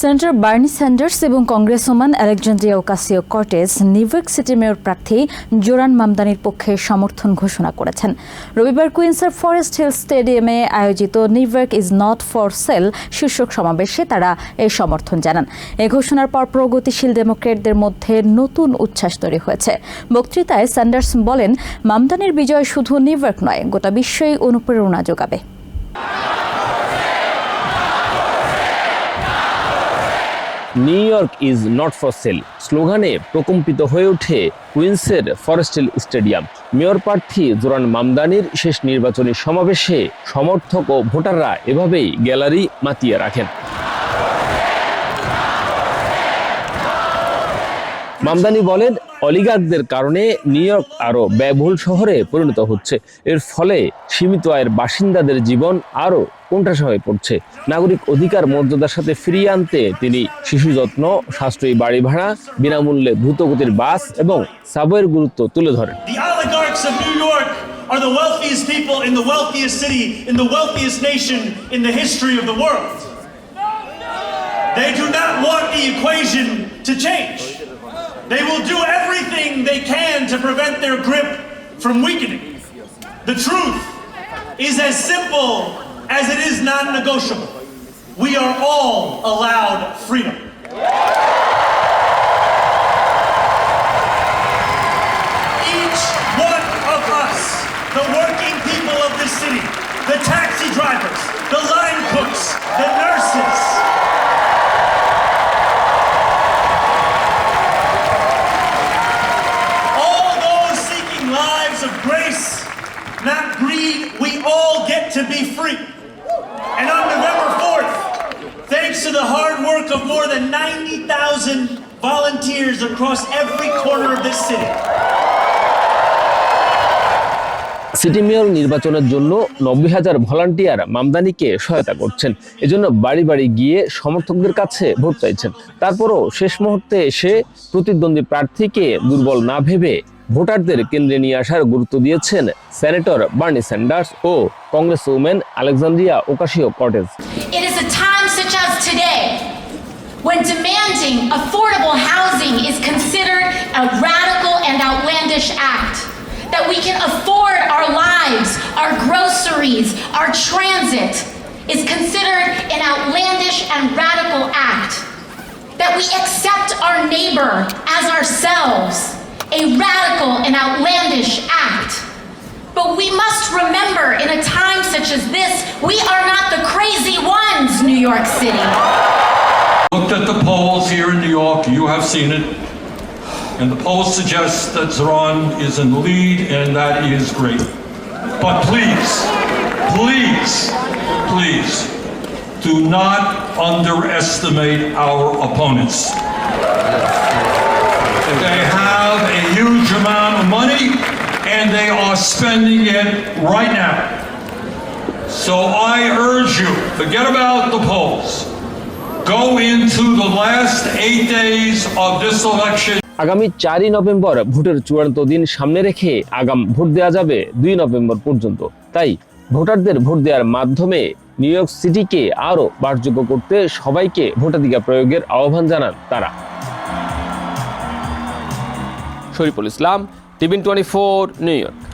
Senator Bernie Sanders এবং congressman Alexandria Ocasio Cortez New York city mayor প্রার্থী জোরান মামদানির পক্ষে সমর্থন ঘোষণা করেছেন। রবিবার কুইন্সের ফরেস্ট হিল স্টেডিয়ামে আয়োজিত New York is not for sale শীর্ষক সমাবেশে তারা এই সমর্থন জানান। এ ঘোষণার পর প্রগতিশীল ডেমোক্রেটদের মধ্যে নতুন উচ্ছ্বাস তৈরি হয়েছে। বক্তৃতায় স্যান্ডার্স বলেন মামদানির বিজয় শুধু নিউইয়র্ক নয়, গোটা বিশ্বই অনুপ্রেরণা যোগাবে। New York is not for sale. স্লোগানে প্রকম্পিত হয়ে ওঠে কুইন্সের ফরেস্টেল স্টেডিয়াম। মেয়র প্রার্থী জোরান মামদানির শেষ নির্বাচনী সমাবেশে সমর্থক ও ভোটাররা এভাবেই গ্যালারি মাতিয়ে রাখেন। মামদানি বলেন অলিগার্কদের কারণে নিউ ইয়র্ক আরও ব্যয়বহুল শহরে পরিণত হচ্ছে। এর ফলে সীমিত আয়ের বাসিন্দাদের জীবন আরও কোনটাসা হয়ে পড়ছে। নাগরিক অধিকার মর্যাদার সাথে ফিরিয়ে আনতে তিনি শিশু যত্ন, সাশ্রয়ী বাড়ি ভাড়া, বিনামূল্যে দ্রুতগতির বাস এবং সাবয়ের গুরুত্ব তুলে ধরেন। They do not want the equation to change. They will do everything they can to prevent their grip from weakening. The truth is as simple as it is non negotiable. We are all allowed freedom. each one of us, the working people of this city, the taxi drivers, the to be free. And on November 4th, thanks to the hard work of more than 90,000 volunteers across every corner of this city, city mayor নির্বাচনের জন্য নব্বই হাজার volunteer মামদানিকে সহায়তা করছেন। এজন্য বাড়ি বাড়ি গিয়ে সমর্থকদের কাছে ভোট চাইছেন। তারপরও শেষ মুহূর্তে এসে প্রতিদ্বন্দ্বী প্রার্থীকে দুর্বল না ভেবে ভোটারদের কেন্দ্রে নিয়ে আসার গুরুত্ব দিয়েছেন senator Bernie Sanders O congresswoman Alexandria Ocasio Cortez when demanding affordable housing is considered a radical and outlandish act. That we can afford our lives, our groceries, our transit is considered an outlandish and radical act. That we accept our neighbor as ourselves, a radical and outlandish act. But we must remember in a time such as this, we are not the crazy ones, New York City. Looked at the polls here in New York, you have seen it, and the polls suggest that Zeron is in the lead, and that is great. But please, please, please, do not underestimate our opponents. They have a spending it right now. So I urge you, forget about the polls. Go into the last eight days of this election. আগামী চারই November ভোটের চূড়ান্ত দিন সামনে রেখে আগাম vote দেওয়া যাবে দুই নভেম্বর পর্যন্ত তাই ভোটারদের ভোট দেওয়ার মাধ্যমে নিউ ইয়র্ক সিটিকে আরও বাসযোগ্য করতে সবাইকে ভোটাধিকার প্রয়োগের আহ্বান জানান তারা Shariful Islam TVN twenty four New York